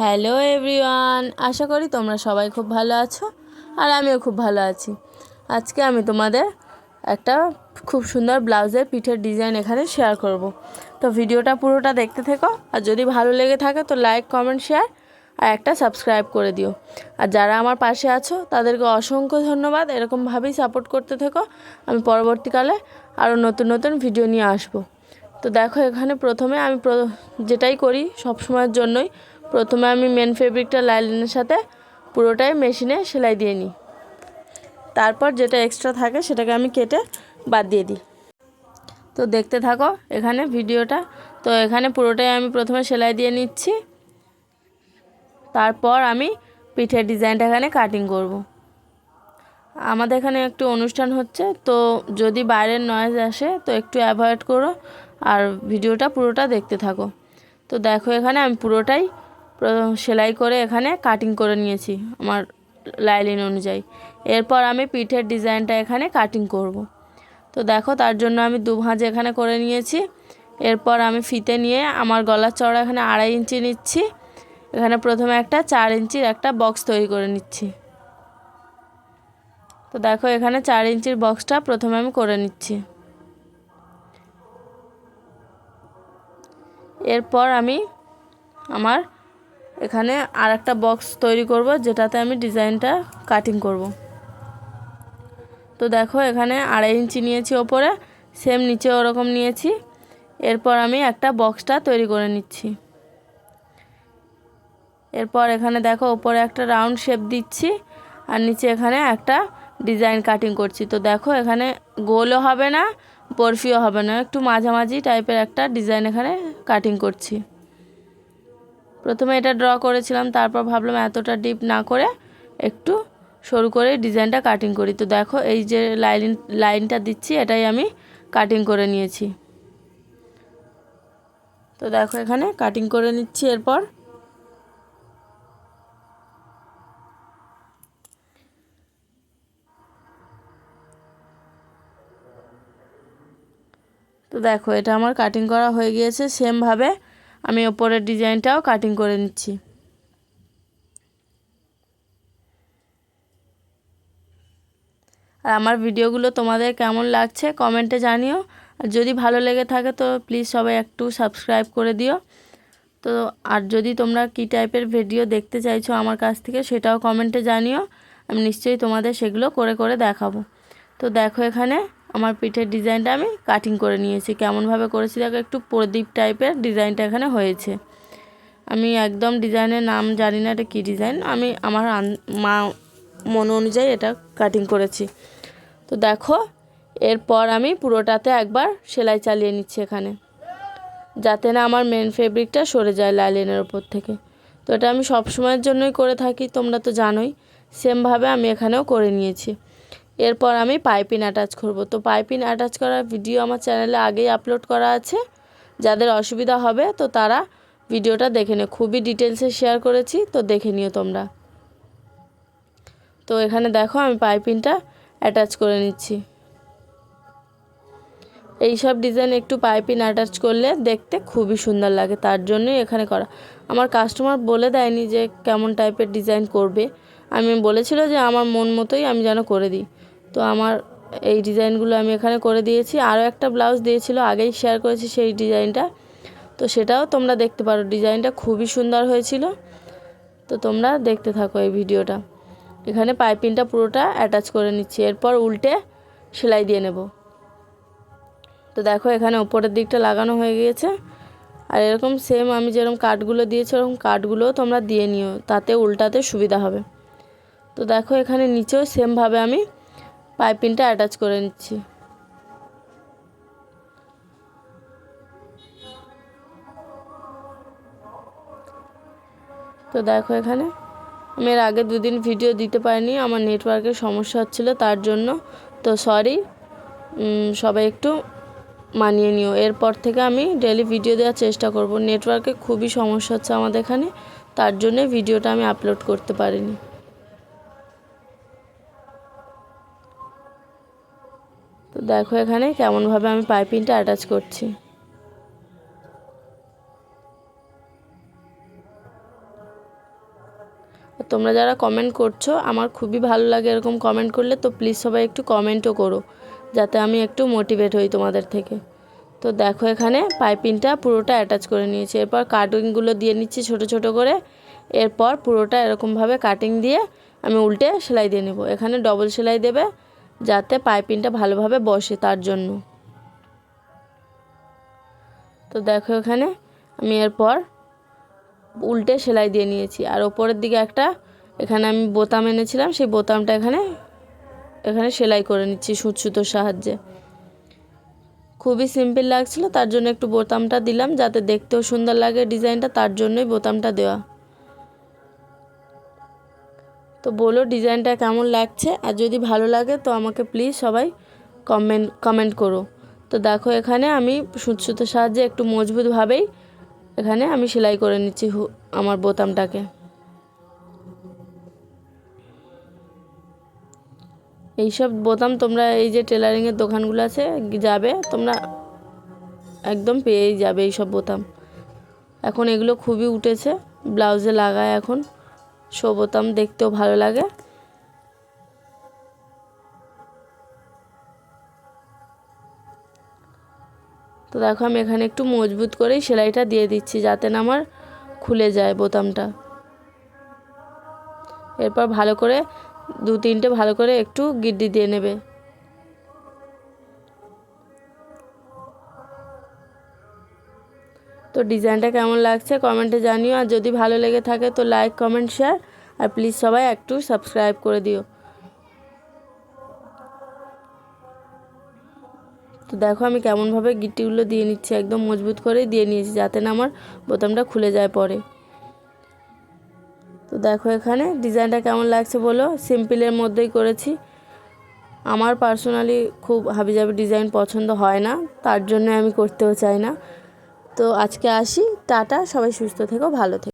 Hello everyone, আশা করি তোমরা সবাই খুব ভালো আছো আর আমিও খুব ভালো আছি। আজকে আমি তোমাদের একটা খুব সুন্দর ব্লাউজের পিঠের ডিজাইন এখানে শেয়ার করব। তো ভিডিওটা পুরোটা দেখতে থেকো, আর যদি ভালো লেগে থাকে তো লাইক কমেন্ট শেয়ার আর একটা সাবস্ক্রাইব করে দিও। আর যারা আমার পাশে আছো, তাদেরকে অসংখ্য ধন্যবাদ, এরকমভাবেই সাপোর্ট করতে থেকো। আমি পরবর্তীকালে আরও নতুন নতুন ভিডিও নিয়ে আসব। তো দেখো এখানে প্রথমে আমি যেটাই করি সব সময়ের জন্যই প্রথমে আমি মেন ফেব্রিকটা লাইলিনের সাথে পুরোটাই মেশিনে সেলাই দিয়ে নিই। তারপর যেটা এক্সট্রা থাকে সেটাকে আমি কেটে বাদ দিয়ে দিই। তো দেখতে থাকো, এখানে ভিডিওটা। তো এখানে পুরোটাই আমি প্রথমে সেলাই দিয়ে নিচ্ছি। তারপর আমি পিঠের ডিজাইনটা এখানে কাটিং করব। আমাদের এখানে একটু অনুষ্ঠান হচ্ছে, তো যদি বাইরের নয়েজ আসে, তো একটু অ্যাভয়েড করো। আর ভিডিওটা পুরোটা দেখতে থাকো। তো দেখো এখানে আমি পুরোটাই সেলাই করে এখানে কাটিং করে নিয়েছি আমার লাইলিন অনুযায়ী। এরপর আমি পিঠের ডিজাইনটা এখানে কাটিং করব। তো দেখো তার জন্য আমি দু ভাঁজে এখানে করে নিয়েছি। এরপর আমি ফিতে নিয়ে আমার গলার চড়া এখানে আড়াই ইঞ্চি নিচ্ছি। এখানে প্রথমে একটা চার ইঞ্চির একটা বক্স তৈরি করে নিচ্ছি। তো দেখো এখানে চার ইঞ্চির বক্সটা প্রথমে আমি করে নিচ্ছি। এরপর আমি আমার এখানে আর একটা বক্স তৈরি করব, যেটাতে আমি ডিজাইনটা কাটিং করব। তো দেখো, এখানে আড়াই ইঞ্চি নিয়েছি ওপরে সেম নিচে ওরকম নিয়েছি। এরপর আমি একটা বক্সটা তৈরি করে নিচ্ছি। এরপর এখানে দেখো, ওপরে একটা রাউন্ড শেপ দিচ্ছি, আর নিচে এখানে একটা ডিজাইন কাটিং করছি। তো দেখো, এখানে গোলও হবে না, বরফিও হবে না, একটু মাঝামাঝি টাইপের একটা ডিজাইন এখানে কাটিং করছি। প্রথমে এটা ড্র করেছিলাম, তারপর ভাবলাম এতটা ডিপ না করে একটু সরু করে ডিজাইনটা কাটিং করি। তো দেখো, এই যে লাইন লাইনটা দিচ্ছি, এটাই আমি কাটিং করে নিয়েছি। তো দেখো এখানে কাটিং করে নিচ্ছি এরপর। তো দেখো, এটা আমার কাটিং করা হয়ে গিয়েছে সেমভাবে আমি ওপরের ডিজাইনটাও কাটিং করে নিচ্ছি। আর আমার ভিডিওগুলো তোমাদের কেমন লাগছে কমেন্টে জানিও। আর যদি ভালো লেগে থাকে তো প্লিজ সবাই একটু সাবস্ক্রাইব করে দিও। তো আর যদি তোমরা কী টাইপের ভিডিও দেখতে চাইছো আমার কাছ থেকে সেটাও কমেন্টে জানিও। আমি নিশ্চয়ই তোমাদের সেগুলো করে করে দেখাবো। তো দেখো এখানে আমার পিঠের ডিজাইনটা আমি কাটিং করে নিয়েছি। কেমনভাবে করেছি দেখো, একটু প্রদীপ টাইপের ডিজাইনটা এখানে হয়েছে। আমি একদম ডিজাইনের নাম জানি না এটা কী ডিজাইন। আমি আমার মা মন অনুযায়ী এটা কাটিং করেছি। তো দেখো, এরপর আমি পুরোটাতে একবার সেলাই চালিয়ে নিচ্ছি এখানে। যাতে না আমার মেন ফেব্রিকটা সরে যায় লাইলিনের ওপর থেকে। তো এটা আমি সব সময়ের জন্যই করে থাকি, তোমরা তো জানোই। সেমভাবে আমি এখানেও করে নিয়েছি। এরপর আমি পাইপিন অ্যাটাচ করব। তো পাইপিন অ্যাটাচ করার ভিডিও আমার চ্যানেলে আগেই আপলোড করা আছে। যাদের অসুবিধা হবে, তো তারা ভিডিওটা দেখে নিও। খুবই ডিটেলসে শেয়ার করেছি, তো দেখে নিও তোমরা। তো এখানে দেখো, আমি পাইপিনটা অ্যাটাচ করে নিচ্ছি। এই সব ডিজাইন একটু পাইপিন অ্যাটাচ করলে দেখতে খুবই সুন্দর লাগে, তার জন্যই এখানে করা। আমার কাস্টমার বলে দেয়নি যে কেমন টাইপের ডিজাইন করবে। আমি বলেছিল যে আমার মন মতোই আমি যেন করে দিই। তো আমার এই ডিজাইনগুলো আমি এখানে করে দিয়েছি। আরও একটা ব্লাউজ দিয়েছিল, আগেই শেয়ার করেছি সেই ডিজাইনটা। তো সেটাও তোমরা দেখতে পারো, ডিজাইনটা খুবই সুন্দর হয়েছিল। তো তোমরা দেখতে থাকো এই ভিডিওটা। এখানে পাইপিংটা পুরোটা অ্যাটাচ করে নিচ্ছি, এরপর উল্টে সেলাই দিয়ে নেব। তো দেখো এখানে ওপরের দিকটা লাগানো হয়ে গিয়েছে। আর এরকম সেম আমি যেরকম কাঠগুলো দিয়েছি, ওরকম কাঠগুলোও তোমরা দিয়ে নিও, তাতে উল্টাতে সুবিধা হবে। তো দেখো এখানে নিচেও সেমভাবে আমি পাইপিংটা অ্যাটাচ করে নিচ্ছি। তো দেখো এখানে, আমি এর আগে দুদিন ভিডিও দিতে পারিনি, আমার নেটওয়ার্কের সমস্যা হচ্ছিল তার জন্য। তো সরি সবাই একটু মানিয়ে নিও। এরপর থেকে আমি ডেলি ভিডিও দেওয়ার চেষ্টা করব। নেটওয়ার্কে খুবই সমস্যা হচ্ছে আমাদের এখানে, তার জন্য ভিডিওটা আমি আপলোড করতে পারিনি। দেখো এখানে কেমনভাবে আমি পাইপিংটা অ্যাটাচ করছি। তোমরা যারা কমেন্ট করছ, আমার খুবই ভালো লাগে এরকম কমেন্ট করলে, তো প্লিজ সবাই একটু কমেন্টও করো, যাতে আমি একটু মোটিভেট হই তোমাদের থেকে। তো দেখো এখানে পাইপিংটা পুরোটা অ্যাটাচ করে নিয়েছি। এরপর কাটিংগুলো দিয়ে নিচ্ছি ছোট ছোট করে। এরপর পুরোটা এরকমভাবে কাটিং দিয়ে আমি উল্টে সেলাই দিয়ে নেব। এখানে ডবল সেলাই দেবে। যাতে পাইপিংটা ভালোভাবে বসে তার জন্য। তো দেখো এখানে আমি এরপর উল্টে সেলাই দিয়ে নিয়েছি। আর ওপরের দিকে একটা এখানে আমি বোতাম এনেছিলাম, সেই বোতামটা এখানে এখানে সেলাই করে নিচ্ছি সুচ সুতোর সাহায্যে। খুবই সিম্পল লাগছিল, তার জন্য একটু বোতামটা দিলাম যাতে দেখতেও সুন্দর লাগে ডিজাইনটা, তার জন্যই বোতামটা দেওয়া। তো বলো ডিজাইনটা কেমন লাগছে? আর যদি ভালো লাগে তো আমাকে প্লিজ সবাই কমেন্ট কমেন্ট করো। তো দেখো এখানে আমি সুতোর সাহায্যে একটু মজবুতভাবেই এখানে আমি সেলাই করে নিচ্ছি আমার বোতামটাকে। এইসব বোতাম তোমরা এই যে টেলারিংয়ের দোকানগুলো আছে, যাবে, তোমরা একদম পেয়েই যাবে এইসব বোতাম। এখন এগুলো খুবই উঠেছে, ব্লাউজে লাগায় এখন। শো বোতাম দেখতেও ভালো লাগে। তো দেখো, আমি এখানে একটু মজবুত করেই সেলাইটা দিয়ে দিচ্ছি যাতে না আমার খুলে যায় বোতামটা। এরপর ভালো করে দু তিনটে ভালো করে একটু গিড্ডি দিয়ে নেবে। ডিজাইনটা কেমন লাগছে কমেন্টে জানিও। আর যদি ভালো লেগে থাকে তো লাইক কমেন্ট শেয়ার আর প্লিজ সবাই একটু সাবস্ক্রাইব করে দিও। তো দেখো আমি কেমনভাবে গিট্টিগুলো দিয়ে নিচ্ছি, একদম মজবুত করেই দিয়ে নিয়েছি যাতে না আমার বোতামটা খুলে যায় পরে। তো দেখো এখানে ডিজাইনটা কেমন লাগছে বলো। সিম্পলের মধ্যেই করেছি। আমার পার্সোনালি খুব হাবিজাবি ডিজাইন পছন্দ হয় না, তার জন্য আমি করতেও চাই না। তো আজকে আসি টাটা সবাই সুস্থ থেকো ভালো থেকো।